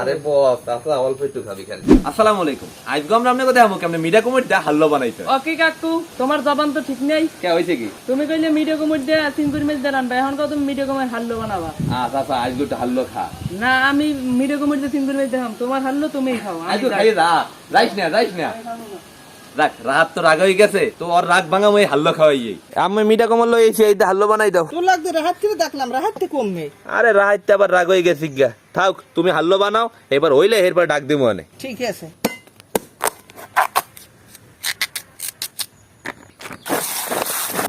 আরে বস চাচা অল্প একটু খাবি খালি। আসসালামু আলাইকুম। আজকে আমরা আপনাকে দেখাবো কেমন মিডা কুমির দা হাল্লো বানাইছে ওকে কাকু তোমার জবান তো ঠিক নাই? কে তুমি কইলে মিডিয়া কুমির দিয়ে সিঙ্গুর মিল দা এখন তুমি কুমির হাল্লো বানাবা। আচ্ছা আচ্ছা আজকে একটু হাল্লো খা। না আমি কুমির সিঙ্গুর দেখাম তোমার হাল্লো খাও আজকে খাই না যাইস না। রাখ রাত তো রাগ হয়ে গেছে তো ওর রাগ ভাঙা মই হাল্লো খাওয়াই আমি মিঠা কমল লই এসে এইটা হাল্লো বানাই দাও। তোর লাগতে রাহাত থেকে দেখলাম রাহাত থেকে কমবে আরে রাহাইতে আবার রাগ হয়ে গেছে গা। থাক তুমি হাল্লো বানাও এবার হইলে এরপর ডাক দিবো অনেক ঠিক আছে।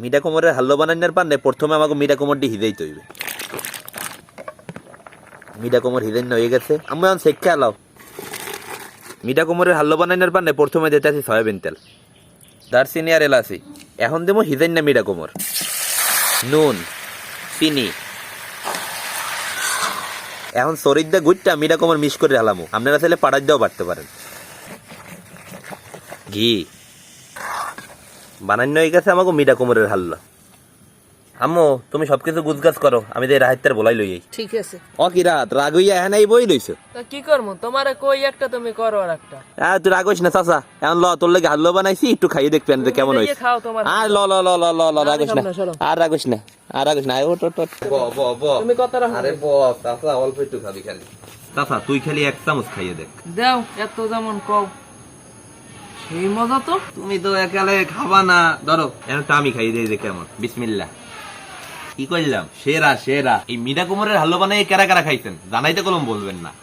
মিঠা কোমরের হাল্লো বানানোর পারলে প্রথমে আমাকে মিঠা কোমরটি হিদেই তৈবে। মিঠা কোমর হিদেন হয়ে গেছে। আমি এখন শেখা আলাও মিঠা কোমরের হাল্লো বানানোর পারলে প্রথমে দিতে আছি সয়াবিন তেল দারচিনি আর এলাচি। এখন দেবো হিদেন না মিঠা কোমর নুন, চিনি। এখন শরীরটা গুড়টা মিঠা কোমর মিস করে হালামো আপনারা চাইলে পাড়ার দিয়েও বাড়তে পারেন। ঘি। বানান্য হয়ে গেছে আমাকে মিঠা কোমরের হাল্লা। আম্মু তুমি সবকিছু গুজগাজ করো। আমি তো রাহিত্যের বলাই লই ঠিক আছে। ও কি রাত? রাগ হইয়া হ্যাঁ নাই বই লইছো? তো কি করব তোমারে কই একটা তুমি করো আর একটা। হ্যাঁ তুই রাগ হইস না চাচা। এখন ল তোর লাগে হাল্লো বানাইছি একটু খাইয়ে দেখবেন যে কেমন হইছে। খাও তোমার। আর ল ল ল ল ল ল রাগ হইস না। আর রাগ হইস না আর রাগ হইস না। আয়, ওঠ ওঠ ওঠ। ব ব ব তুমি কত রাখো। আরে বস চাচা অল্প একটু খাবি খালি। চাচা তুই খালি এক চামচ খাইয়ে দেখ। দাও এত যেমন কও সেই মজা তো। তুমি তো একালে খাবা না। ধরো এখন তো আমি খাইয়ে দিই যে কেমন। বিসমিল্লা কি করলাম সেরা সেরা। এই মীরা কুমারের হাল্লো বানাই কারা কারা খাইছেন? জানাইতে কলম বলবেন না।